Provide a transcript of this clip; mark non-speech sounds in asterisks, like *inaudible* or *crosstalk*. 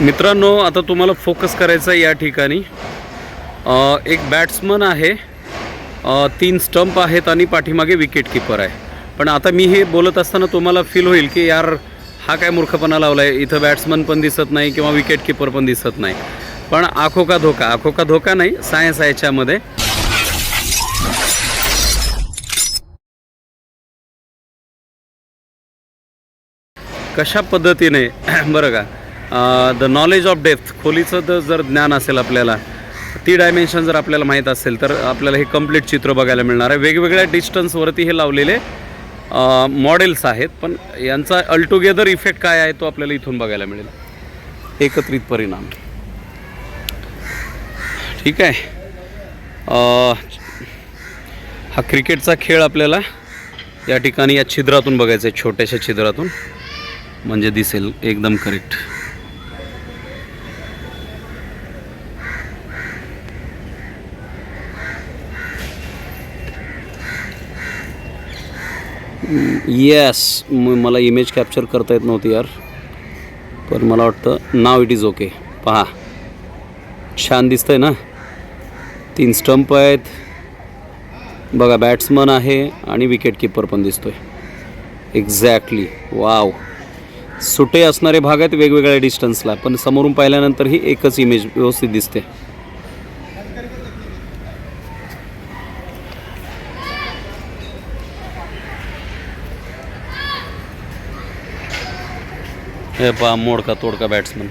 मित्रांनो आता तुम्हाला फोकस करायचा आहे या ठिकाणी. एक बॅट्समन आहे. तीन स्टंप आहेत आणि पाठीमागे विकेट किपर आहे. पण आता मी हे बोलत असताना तुम्हाला फील होईल की यार हा काय मूर्खपणा लावला आहे इथं बॅट्समन पण दिसत नाही किंवा विकेट किपर पण दिसत नाही. पण आखो का धोका. आखो का धोका नाही सायन्स आहे याच्यामध्ये. कशा पद्धतीने *clears throat* बरं का. द नॉलेज ऑफ डेप्थ खोलीचं द- जर ज्ञान असेल आपल्याला ती डायमेन्शन जर आपल्याला माहीत असेल तर आपल्याला हे कंप्लीट चित्र बघायला मिळणार आहे. वेगवेगळ्या डिस्टन्सवरती हे लावलेले मॉडेल्स आहेत पण यांचा अल्टुगेदर इफेक्ट काय आहे तो आपल्याला इथून बघायला मिळेल. एकत्रित परिणाम. ठीक आहे. हा क्रिकेटचा खेळ आपल्याला या ठिकाणी या छिद्रातून बघायचा आहे छोट्याशा छिद्रातून. म्हणजे दिसेल एकदम करेक्ट येस मला इमेज कॅप्चर करता येत नव्हती यार. पण मला वाटतं नाव इट इज ओके पहा. छान दिसतंय ना? तीन स्टंप आहेत. बघा बॅट्समन आहे आणि विकेट किपर पण दिसतोय. एक्झॅक्टली वाव सुटे असणारे भाग आहेत वेगवेगळ्या डिस्टन्सला पण समोरून पाहिल्यानंतर ही एकच इमेज व्यवस्थित दिसते. हे पहा मोडका तोडका बॅट्समन